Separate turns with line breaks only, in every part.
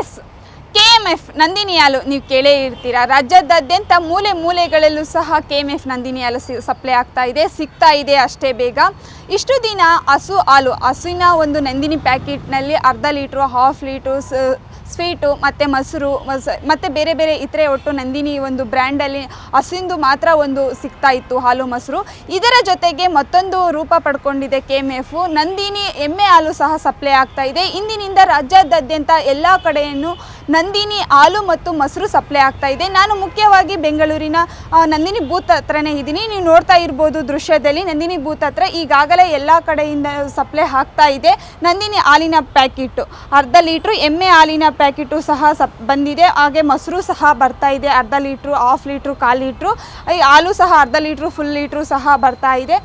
Yes. K M F Nandini ಹಾಲು ನೀವು ಕೇಳೇ ಇರ್ತೀರಾ? ರಾಜ್ಯದಾದ್ಯಂತ ಮೂಲೆ ಮೂಲೆಗಳಲ್ಲೂ ಸಹ ಕೆ ಎಂ ಎಫ್ ನಂದಿನಿ ಹಾಲು ಸಿ ಸಪ್ಲೈ ಆಗ್ತಾ ಇದೆ, ಸಿಗ್ತಾ ಇದೆ ಅಷ್ಟೇ ಬೇಗ. ಇಷ್ಟು ದಿನ ಹಸು ಹಾಲು ಹಸುವಿನ ಒಂದು ನಂದಿನಿ ಪ್ಯಾಕೆಟ್ನಲ್ಲಿ ಅರ್ಧ ಲೀಟ್ರು ಹಾಫ್ ಲೀಟ್ರು ಸ್ವೀಟು, ಮತ್ತು ಮೊಸರು, ಮಸ, ಮತ್ತು ಬೇರೆ ಬೇರೆ ಇತರೆ ಒಟ್ಟು ನಂದಿನಿ ಒಂದು ಬ್ರ್ಯಾಂಡಲ್ಲಿ ಹಸುವಿಂದು ಮಾತ್ರ ಒಂದು ಸಿಗ್ತಾ ಇತ್ತು, ಹಾಲು, ಮೊಸರು. ಇದರ ಜೊತೆಗೆ ಮತ್ತೊಂದು ರೂಪ ಪಡ್ಕೊಂಡಿದೆ ಕೆ ಎಂ ಎಫು. ನಂದಿನಿ ಎಮ್ಮೆ ಹಾಲು ಸಹ ಸಪ್ಲೈ ಆಗ್ತಾ ಇದೆ. ಇಂದಿನಿಂದ ರಾಜ್ಯಾದ್ಯಂತ ಎಲ್ಲ ಕಡೆಯನ್ನು ನಂದಿನಿ ಹಾಲು ಮತ್ತು ಮೊಸರು ಸಪ್ಲೈ ಆಗ್ತಾ ಇದೆ. ನಾನು ಮುಖ್ಯವಾಗಿ ಬೆಂಗಳೂರಿನ ನಂದಿನಿ ಬೂತ್ ಹತ್ರನೇ ಇದ್ದೀನಿ. ನೀವು ನೋಡ್ತಾ ಇರ್ಬೋದು ದೃಶ್ಯದಲ್ಲಿ ನಂದಿನಿ ಬೂತ್ ಹತ್ರ ಈಗಾಗಲೇ ಎಲ್ಲ ಕಡೆಯಿಂದ ಸಪ್ಲೈ ಆಗ್ತಾ ಇದೆ. ನಂದಿನಿ ಹಾಲಿನ ಪ್ಯಾಕೆಟು ಅರ್ಧ ಲೀಟ್ರು ಎಮ್ಮೆ ಹಾಲಿನ ಪ್ಯಾಕೆಟು ಸಹ ಸಪ್, ಬಂದಿದೆ. ಹಾಗೆ ಮೊಸರು ಸಹ ಬರ್ತಾ ಇದೆ. ಅರ್ಧ ಲೀಟ್ರು, ಹಾಫ್ ಲೀಟ್ರು, ಕಾಲು ಲೀಟ್ರು, ಈ ಹಾಲು ಸಹ ಅರ್ಧ ಲೀಟ್ರು, ಫುಲ್ ಲೀಟ್ರು ಸಹ ಬರ್ತಾ ಇದೆ.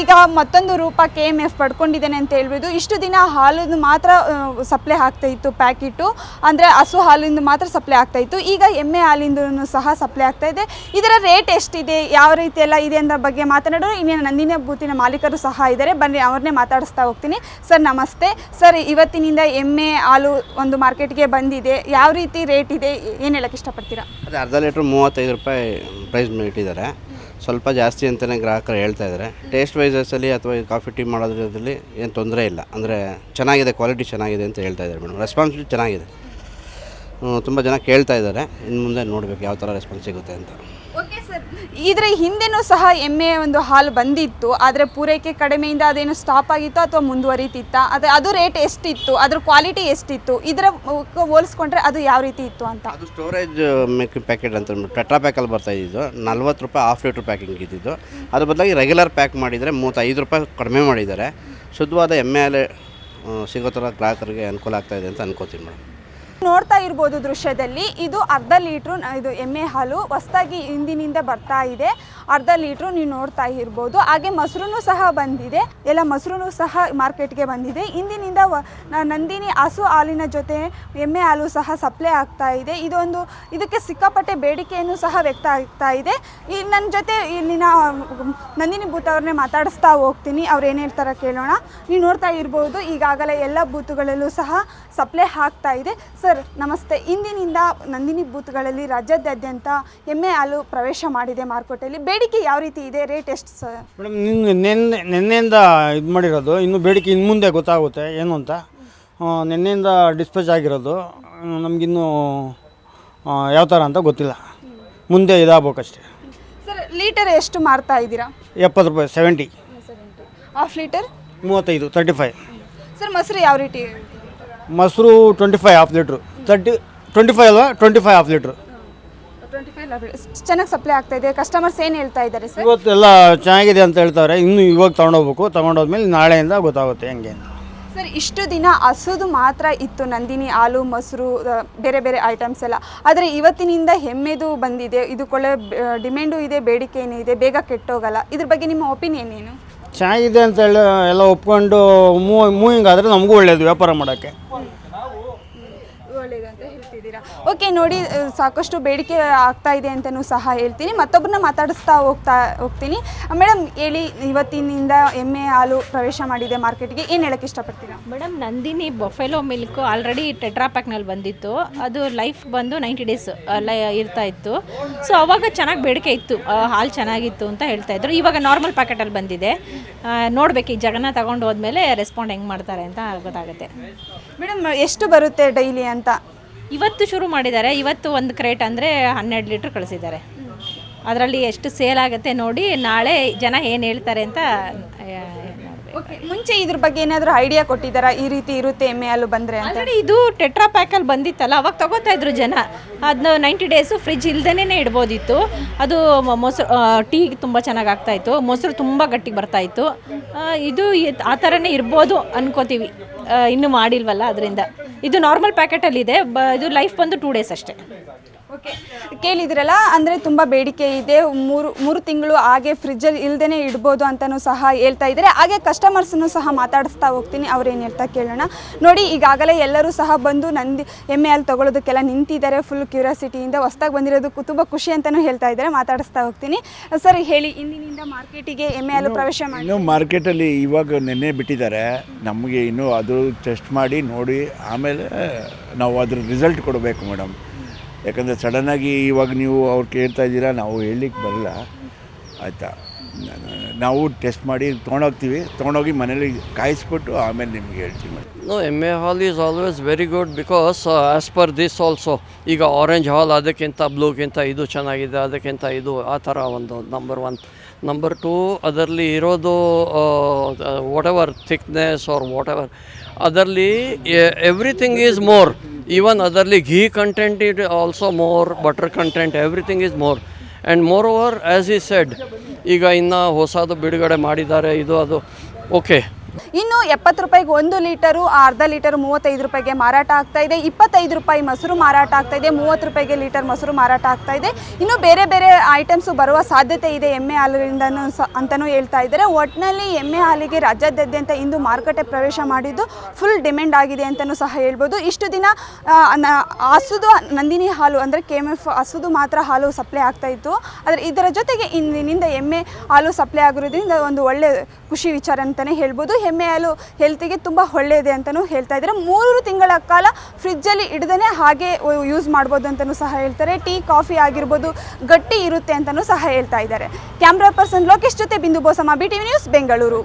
ಈಗ ಮತ್ತೊಂದು ರೂಪ ಕೆ ಎಂ ಎಫ್ ಪಡ್ಕೊಂಡಿದ್ದೇನೆ ಅಂತ ಹೇಳ್ಬೋದು. ಇಷ್ಟು ದಿನ ಹಾಲು ಮಾತ್ರ ಸಪ್ಲೈ ಆಗ್ತಾ ಇತ್ತು ಪ್ಯಾಕೆಟು ಅಂದರೆ ಹಸು ಹಾಲಿಂದ ಮಾತ್ರ ಸಪ್ಲೈ ಆಗ್ತಾ ಇತ್ತು. ಈಗ ಎಮ್ಮೆ ಹಾಲಿಂದ ಸಹ ಸಪ್ಲೈ ಆಗ್ತಾ ಇದೆ. ಇದರ ರೇಟ್ ಎಷ್ಟಿದೆ? ಯಾವ ರೀತಿ ಎಲ್ಲ ಇದೆ ಅನ್ನೋ ಬಗ್ಗೆ ಮಾತನಾಡೋರು ಇನ್ನೇನು ನಂದಿನ ಬೂತಿನ ಮಾಲೀಕರು ಸಹ ಇದ್ದಾರೆ. ಬನ್ನಿ, ಅವ್ರನ್ನೇ ಮಾತಾಡಿಸ್ತಾ ಹೋಗ್ತೀನಿ. ಸರ್, ನಮಸ್ತೆ. ಸರ್, ಇವತ್ತಿನಿಂದ ಎಮ್ಮೆ ಹಾಲು ಒಂದು ಮಾರ್ಕೆಟ್ಗೆ ಬಂದಿದೆ. ಯಾವ ರೀತಿ ರೇಟ್ ಇದೆ? ಏನು ಹೇಳಕ್ಕೆ ಇಷ್ಟಪಡ್ತೀರಾ?
ಅದೇ ಅರ್ಧ ಲೀಟ್ರ್ ಮೂವತ್ತೈದು ರೂಪಾಯಿ ಪ್ರೈಸ್ ಇಟ್ಟಿದ್ದಾರೆ. ಸ್ವಲ್ಪ ಜಾಸ್ತಿ ಅಂತಲೇ ಗ್ರಾಹಕರು ಹೇಳ್ತಾ ಇದ್ದಾರೆ. ಟೇಸ್ಟ್ ವೈಸಸಲ್ಲಿ ಅಥವಾ ಕಾಫಿ ಟೀ ಮಾಡೋದ್ರಲ್ಲಿ ಏನು ತೊಂದರೆ ಇಲ್ಲ. ಅಂದರೆ ಚೆನ್ನಾಗಿದೆ ಕ್ವಾಲಿಟಿ ಚೆನ್ನಾಗಿದೆ ಅಂತ ಹೇಳ್ತಾ ಇದ್ದಾರೆ ಮೇಡಮ್. ರೆಸ್ಪಾನ್ಸಿಬಿಲಿಟಿ ಚೆನ್ನಾಗಿದೆ. ತುಂಬ ಜನ ಕೇಳ್ತಾ ಇದ್ದಾರೆ. ಇನ್ನು ಮುಂದೆ ನೋಡಬೇಕು ಯಾವ ಥರ ರೆಸ್ಪಾನ್ಸ್ ಸಿಗುತ್ತೆ ಅಂತ.
ಓಕೆ ಸರ್ ಇದರ ಹಿಂದೆನೂ ಸಹ ಎಮ್ಮೆ ಒಂದು ಹಾಲು ಬಂದಿತ್ತು. ಆದರೆ ಪೂರೈಕೆ ಕಡಿಮೆಯಿಂದ ಅದೇನು ಸ್ಟಾಪ್ ಆಗಿತ್ತು ಅಥವಾ ಮುಂದುವರಿತಿತ್ತ? ಅದು ಅದು ರೇಟ್ ಎಷ್ಟಿತ್ತು? ಅದ್ರ ಕ್ವಾಲಿಟಿ ಎಷ್ಟಿತ್ತು? ಇದರ ಹೋಲಿಸ್ಕೊಂಡ್ರೆ ಅದು ಯಾವ ರೀತಿ ಇತ್ತು ಅಂತ.
ಅದು ಸ್ಟೋರೇಜ್ ಮೇಕಿಂಗ್ ಪ್ಯಾಕೆಟ್ ಅಂತ ಅಂದ್ಬಿಟ್ಟು ಟೆಟ್ರಾ ಪ್ಯಾಕಲ್ಲಿ ಬರ್ತಾ ಇದ್ದಿದ್ದು. ನಲ್ವತ್ತು ರೂಪಾಯಿ ಹಾಫ್ ಲೀಟ್ರ್ ಪ್ಯಾಕಿಂಗ್ ಇದ್ದಿದ್ದು. ಅದ್ರ ಬದಲಾಗಿ ರೆಗ್ಯುಲರ್ ಪ್ಯಾಕ್ ಮಾಡಿದರೆ ಮೂವತ್ತೈದು ರೂಪಾಯಿ ಕಡಿಮೆ ಮಾಡಿದ್ದಾರೆ. ಶುದ್ಧವಾದ ಎಮ್ಮೆ ಹಾಲೆ ಆ, ಸಿಗೋ ಥರ ಗ್ರಾಹಕರಿಗೆ ಅನುಕೂಲ ಆಗ್ತಾಯಿದೆ ಅಂತ ಅನ್ಕೋತೀನಿ ಮೇಡಮ್.
ನೋಡ್ತಾ ಇರ್ಬೋದು ದೃಶ್ಯದಲ್ಲಿ. ಇದು ಅರ್ಧ ಲೀಟ್ರು ಇದು ಎಮ್ಮೆ ಹಾಲು. ಹೊಸದಾಗಿ ಹಿಂದಿನಿಂದ ಬರ್ತಾ ಇದೆ. ಅರ್ಧ ಲೀಟ್ರು ನೀವು ನೋಡ್ತಾ ಇರ್ಬೋದು. ಹಾಗೆ ಮೊಸರು ಸಹ ಬಂದಿದೆ. ಎಲ್ಲ ಮೊಸರು ಸಹ ಮಾರ್ಕೆಟ್ಗೆ ಬಂದಿದೆ. ಇಂದಿನಿಂದ ನಂದಿನಿ ಹಸು ಹಾಲಿನ ಜೊತೆ ಎಮ್ಮೆ ಹಾಲು ಸಹ ಸಪ್ಲೈ ಆಗ್ತಾ ಇದೆ. ಇದೊಂದು, ಇದಕ್ಕೆ ಸಿಕ್ಕಾಪಟ್ಟೆ ಬೇಡಿಕೆಯನ್ನು ಸಹ ವ್ಯಕ್ತ ಆಗ್ತಾ ಇದೆ. ಈ ನನ್ನ ಜೊತೆ ಇಲ್ಲಿನ ನಂದಿನಿ ಬೂತ್ ಅವ್ರನ್ನೇ ಮಾತಾಡಿಸ್ತಾ ಹೋಗ್ತೀನಿ. ಅವ್ರು ಏನು ಹೇಳ್ತಾರೆ ಕೇಳೋಣ. ನೀವು ನೋಡ್ತಾ ಇರ್ಬೋದು. ಈಗಾಗಲೇ ಎಲ್ಲ ಬೂತ್ಗಳಲ್ಲೂ ಸಹ ಸಪ್ಲೈ ಆಗ್ತಾ ಇದೆ. ಸರ್, ನಮಸ್ತೆ. ಇಂದಿನಿಂದ ನಂದಿನಿ ಬೂತ್ಗಳಲ್ಲಿ ರಾಜ್ಯಾದ್ಯಂತ ಎಮ್ಮೆ ಹಾಲು ಪ್ರವೇಶ ಮಾಡಿದೆ ಮಾರುಕಟ್ಟೆಯಲ್ಲಿ ಬೇಡಿಕೆ ಯಾವ ರೀತಿ ಇದೆ? ರೇಟ್ ಎಷ್ಟು ಸರ್?
ಮೇಡಮ್ ನಿನ್ನೆ ನಿನ್ನೆ ನಿನ್ನೆಯಿಂದ ಇದು ಮಾಡಿರೋದು ಇನ್ನು ಬೇಡಿಕೆ ಇನ್ನು ಮುಂದೆ ಗೊತ್ತಾಗುತ್ತೆ ಏನು ಅಂತ. ಆ, ನಿನ್ನೆಯಿಂದ ಡಿಸ್ಪ್ಯಾಚ್ ಆಗಿರೋದು ನಮಗಿನ್ನೂ ಯಾವ ಥರ ಅಂತ ಗೊತ್ತಿಲ್ಲ. ಮುಂದೆ ಇದಾಗಬೇಕಷ್ಟೇ.
ಸರ್ ಲೀಟರ್ ಎಷ್ಟು ಮಾರ್ತಾ ಇದ್ದೀರಾ?
ಎಪ್ಪತ್ತು ರೂಪಾಯಿ ಸೆವೆಂಟಿ
ಹಾಫ್ ಲೀಟರ್
ಮೂವತ್ತೈದು ತರ್ಟಿ ಫೈವ್
ಸರ್ ಮೊಸರು ಯಾವ ರೀತಿ?
ಮೊಸರು twenty five half litre thirty twenty five ಅಲ್ವಾ? ಟ್ವೆಂಟಿ ಫೈವ್ ಹಾಫ್ ಲೀಟ್ರು
ಚೆನ್ನಾಗಿ ಸಪ್ಲೈ ಆಗ್ತಾ ಇದೆ. ಕಸ್ಟಮರ್ಸ್ ಏನು ಹೇಳ್ತಾ ಇದ್ದಾರೆ ಸರ್
ಇವತ್ತೆಲ್ಲ ಚೆನ್ನಾಗಿದೆ ಅಂತ ಹೇಳ್ತಾರೆ. ಇನ್ನು ಇವಾಗ ತೊಗೊಂಡೋಗ್ಬೇಕು ತೊಗೊಂಡೋದ್ಮೇಲೆ ನಾಳೆಯಿಂದ ಗೊತ್ತಾಗುತ್ತೆ ಹೆಂಗೆ ಅಂತ.
ಸರ್ ಇಷ್ಟು ದಿನ ಹಸುದು ಮಾತ್ರ ಇತ್ತು. ನಂದಿನಿ ಹಾಲು ಮೊಸರು ಆ, ಬೇರೆ ಬೇರೆ ಐಟಮ್ಸ್ ಎಲ್ಲ. ಆದರೆ ಇವತ್ತಿನಿಂದ ಹೆಮ್ಮೆದು ಬಂದಿದೆ. ಇದಕ್ಕೊಳ್ಳೆ ಡಿಮ್ಯಾಂಡು ಇದೆ ಬೇಡಿಕೆ ಇದೆ ಬೇಗ ಕೆಟ್ಟೋಗಲ್ಲ. ಇದ್ರ ಬಗ್ಗೆ ನಿಮ್ಮ ಒಪಿನಿಯನ್ ಏನು?
ಚೆನ್ನಾಗಿದೆ ಅಂತ ಹೇಳಿ ಎಲ್ಲ ಒಪ್ಕೊಂಡು ಮೂವ್ ಮೂವಿಂಗ್ ಆದರೆ ನಮಗೂ ಒಳ್ಳೆಯದು ವ್ಯಾಪಾರ ಮಾಡೋಕ್ಕೆ.
ಓಕೆ ನೋಡಿ ಸಾಕಷ್ಟು ಬೇಡಿಕೆ ಆಗ್ತಾ ಇದೆ ಅಂತಲೂ ಸಹ ಹೇಳ್ತೀನಿ. ಮತ್ತೊಬ್ಬರನ್ನ ಮಾತಾಡಿಸ್ತಾ ಹೋಗ್ತಾ ಹೋಗ್ತೀನಿ. ಮೇಡಮ್ ಹೇಳಿ ಇವತ್ತಿನಿಂದ ಎಮ್ಮೆ ಹಾಲು ಪ್ರವೇಶ ಮಾಡಿದೆ ಮಾರ್ಕೆಟ್ಗೆ. ಏನು ಹೇಳಕ್ಕೆ ಇಷ್ಟಪಡ್ತೀರಾ?
Madam Nandini buffalo milk already tetra ಪ್ಯಾಕ್ನಲ್ಲಿ ಬಂದಿತ್ತು. ಅದು ಲೈಫ್ ಬಂದು ನೈಂಟಿ ಡೇಸ್ ಇರ್ತಾ ಇತ್ತು. ಸೊ ಅವಾಗ ಚೆನ್ನಾಗಿ ಬೇಡಿಕೆ ಇತ್ತು. ಹಾಲು ಚೆನ್ನಾಗಿತ್ತು ಅಂತ ಹೇಳ್ತಾ ಇದ್ರು. ಇವಾಗ ನಾರ್ಮಲ್ ಪ್ಯಾಕೆಟಲ್ಲಿ ಬಂದಿದೆ. ನೋಡ್ಬೇಕು ಈ ಜಗನ ತಗೊಂಡು ಹೋದ್ಮೇಲೆ ರೆಸ್ಪಾಂಡ್ ಹೆಂಗೆ ಮಾಡ್ತಾರೆ ಅಂತ ಗೊತ್ತಾಗುತ್ತೆ.
ಮೇಡಮ್ ಎಷ್ಟು ಬರುತ್ತೆ ಡೈಲಿ ಅಂತ?
ಇವತ್ತು ಶುರು ಮಾಡಿದ್ದಾರೆ. ಇವತ್ತು ಒಂದು ಕ್ರೇಟ್ ಅಂದರೆ ಹನ್ನೆರಡು ಲೀಟ್ರ್ ಕಳಿಸಿದ್ದಾರೆ. ಅದರಲ್ಲಿ ಎಷ್ಟು ಸೇಲ್ ಆಗುತ್ತೆ ನೋಡಿ ನಾಳೆ ಜನ ಏನು ಹೇಳ್ತಾರೆ ಅಂತ
ಓಕೆ ಮುಂಚೆ ಇದ್ರ ಬಗ್ಗೆ ಏನಾದರೂ ಐಡಿಯಾ ಕೊಟ್ಟಿದ್ದಾರಾ? ಈ ರೀತಿ ಇರುತ್ತೆ ಎಮ್ಮೆ ಹಾಲು ಬಂದರೆ ಅಂತ?
ಆಲ್ರೆಡಿ ಇದು ಟೆಟ್ರಾ ಪ್ಯಾಕಲ್ಲಿ ಬಂದಿತ್ತಲ್ಲ ಅವಾಗ ತಗೋತಾ ಇದ್ರು ಜನ. ಅದನ್ನ ನೈಂಟಿ ಡೇಸು ಫ್ರಿಜ್ ಇಲ್ದೇನೆ ಇಡ್ಬೋದಿತ್ತು. ಅದು ಮೊಸರು ಟೀ ತುಂಬ ಚೆನ್ನಾಗಿ ಆಗ್ತಾಯಿತ್ತು ಮೊಸರು ತುಂಬ ಗಟ್ಟಿಗೆ ಬರ್ತಾಯಿತ್ತು ಇದು ಆ ಥರನೇ ಇರ್ಬೋದು ಅನ್ಕೋತೀವಿ. ಇನ್ನೂ ಮಾಡಿಲ್ವಲ್ಲ ಅದರಿಂದ. ಇದು ನಾರ್ಮಲ್ ಪ್ಯಾಕೆಟಲ್ಲಿದೆ ಬ ಇದು ಲೈಫ್ ಬಂದು ಟೂ ಡೇಸ್ ಅಷ್ಟೇ.
ಕೇಳಿದ್ರಲ್ಲ ಅಂದರೆ ತುಂಬ ಬೇಡಿಕೆ ಇದೆ. ಮೂರು ಮೂರು ತಿಂಗಳು ಹಾಗೆ ಫ್ರಿಜ್ಜಲ್ಲಿ ಇಲ್ದೇನೆ ಇಡ್ಬೋದು ಅಂತಲೂ ಸಹ ಹೇಳ್ತಾ ಇದ್ದಾರೆ. ಹಾಗೆ ಕಸ್ಟಮರ್ಸನ್ನು ಸಹ ಮಾತಾಡಿಸ್ತಾ ಹೋಗ್ತೀನಿ. ಅವ್ರು ಏನು ಹೇಳ್ತಾ ಕೇಳೋಣ. ನೋಡಿ ಈಗಾಗಲೇ ಎಲ್ಲರೂ ಸಹ ಬಂದು ನಂದಿ ಎಮ್ಮೆ ಹಾಲು ತೊಗೊಳೋದಕ್ಕೆಲ್ಲ ನಿಂತಿದ್ದಾರೆ. ಫುಲ್ ಕ್ಯೂರಿಯಾಸಿಟಿಯಿಂದ ಹೊಸ್ದಾಗಿ ಬಂದಿರೋದು ತುಂಬ ಖುಷಿ ಅಂತಲೂ ಹೇಳ್ತಾ ಇದ್ದಾರೆ. ಮಾತಾಡಿಸ್ತಾ ಹೋಗ್ತೀನಿ. ಸರ್ ಹೇಳಿ ಇಂದಿನಿಂದ ಮಾರ್ಕೆಟಿಗೆ ಎಮ್ಮೆ ಹಾಲು ಪ್ರವೇಶ ಮಾಡಿ.
ಇನ್ನು ಮಾರ್ಕೆಟಲ್ಲಿ ಇವಾಗ ನೆನ್ನೆ ಬಿಟ್ಟಿದ್ದಾರೆ. ನಮಗೆ ಇನ್ನೂ ಅದು ಟೆಸ್ಟ್ ಮಾಡಿ ನೋಡಿ ಆಮೇಲೆ ನಾವು ಅದ್ರ ರಿಸಲ್ಟ್ ಕೊಡಬೇಕು ಮೇಡಮ್ ಯಾಕಂದರೆ ಸಡನ್ನಾಗಿ ಇವಾಗ ನೀವು ಅವ್ರು ಕೇಳ್ತಾ ಇದ್ದೀರಾ, ನಾವು ಹೇಳಲಿಕ್ಕೆ ಬರಲ್ಲ. ಆಯಿತಾ? ನಾವು ಟೆಸ್ಟ್ ಮಾಡಿ ತೊಗೊಂಡೋಗ್ತೀವಿ. ತೊಗೊಂಡೋಗಿ ಮನೇಲಿ ಕಾಯಿಸ್ಬಿಟ್ಟು ಆಮೇಲೆ ನಿಮ್ಗೆ ಹೇಳ್ತೀವಿ
no M A hall is always very good because as per this also, ಈಗ ಆರೆಂಜ್ ಹಾಲ್ ಅದಕ್ಕಿಂತ ಬ್ಲೂಗಿಂತ ಇದು ಚೆನ್ನಾಗಿದೆ, ಅದಕ್ಕಿಂತ ಇದು ಆ ಥರ ಒಂದು ನಂಬರ್ ಒನ್ ನಂಬರ್ ಟೂ ಅದರಲ್ಲಿ ಇರೋದು whatever thickness R whatever ಅದರಲ್ಲಿ ಎವ್ರಿಥಿಂಗ್ ಈಸ್ ಮೋರ್ ಈವನ್ ಅದರಲ್ಲಿ ghee content it also more butter content everything is more and more over as I said ಈಗ ಇನ್ನು ಹೊಸದು ಬಿಡುಗಡೆ ಮಾಡಿದ್ದಾರೆ, ಇದು, ಅದು. ಓಕೆ
ಇನ್ನು ಎಪ್ಪತ್ತು ರೂಪಾಯಿಗೆ ಒಂದು ಲೀಟರು ಅರ್ಧ ಲೀಟರ್ ಮೂವತ್ತೈದು ರೂಪಾಯಿಗೆ ಮಾರಾಟ ಆಗ್ತಾ ಇದೆ. ಇಪ್ಪತ್ತೈದು ರೂಪಾಯಿ ಮೊಸರು ಮಾರಾಟ ಆಗ್ತಾ ಇದೆ. ಮೂವತ್ತು ರೂಪಾಯಿಗೆ ಲೀಟರ್ ಮೊಸರು ಮಾರಾಟ ಆಗ್ತಾ ಇದೆ. ಇನ್ನು ಬೇರೆ ಬೇರೆ ಐಟಮ್ಸು ಬರುವ ಸಾಧ್ಯತೆ ಇದೆ ಎಮ್ಮೆ ಹಾಲಿನಿಂದ ಅಂತಲೂ ಹೇಳ್ತಾ ಇದ್ದಾರೆ. ಒಟ್ಟಿನಲ್ಲಿ ಎಮ್ಮೆ ಹಾಲಿಗೆ ರಾಜ್ಯಾದ್ಯಂತ ಇಂದು ಮಾರುಕಟ್ಟೆ ಪ್ರವೇಶ ಮಾಡಿದ್ದು ಫುಲ್ ಡಿಮ್ಯಾಂಡ್ ಆಗಿದೆ ಅಂತಲೂ ಸಹ ಹೇಳ್ಬೋದು. ಇಷ್ಟು ದಿನ ಹಸುದು ನಂದಿನಿ ಹಾಲು ಅಂದರೆ ಕೆ ಎಂ ಎಫ್ ಹಸುದು ಮಾತ್ರ ಹಾಲು ಸಪ್ಲೈ ಆಗ್ತಾ ಇತ್ತು. ಆದರೆ ಇದರ ಜೊತೆಗೆ ಇಂದಿನಿಂದ ಎಮ್ಮೆ ಹಾಲು ಸಪ್ಲೈ ಆಗಿರೋದ್ರಿಂದ ಒಂದು ಒಳ್ಳೆ ಖುಷಿ ವಿಚಾರ ಅಂತಲೇ ಹೇಳ್ಬೋದು. ಎಮ್ಮೆ ಹಾಲು ಹೆಲ್ತಿಗೆ ತುಂಬ ಒಳ್ಳೆಯದೆ ಅಂತಲೂ ಹೇಳ್ತಾ ಇದ್ದಾರೆ. ಮೂರು ತಿಂಗಳ ಕಾಲ ಫ್ರಿಜ್ಜಲ್ಲಿ ಇಡದೇ ಹಾಗೆ ಯೂಸ್ ಮಾಡ್ಬೋದು ಅಂತಲೂ ಸಹ ಹೇಳ್ತಾರೆ. ಟೀ, ಕಾಫಿ ಆಗಿರ್ಬೋದು, ಗಟ್ಟಿ ಇರುತ್ತೆ ಅಂತಲೂ ಸಹ ಹೇಳ್ತಾ ಇದ್ದಾರೆ. ಕ್ಯಾಮ್ರಾ ಪರ್ಸನ್ ಲೋಕೇಶ್ ಜೊತೆ Bindu Bosamma B T news Bengaluru.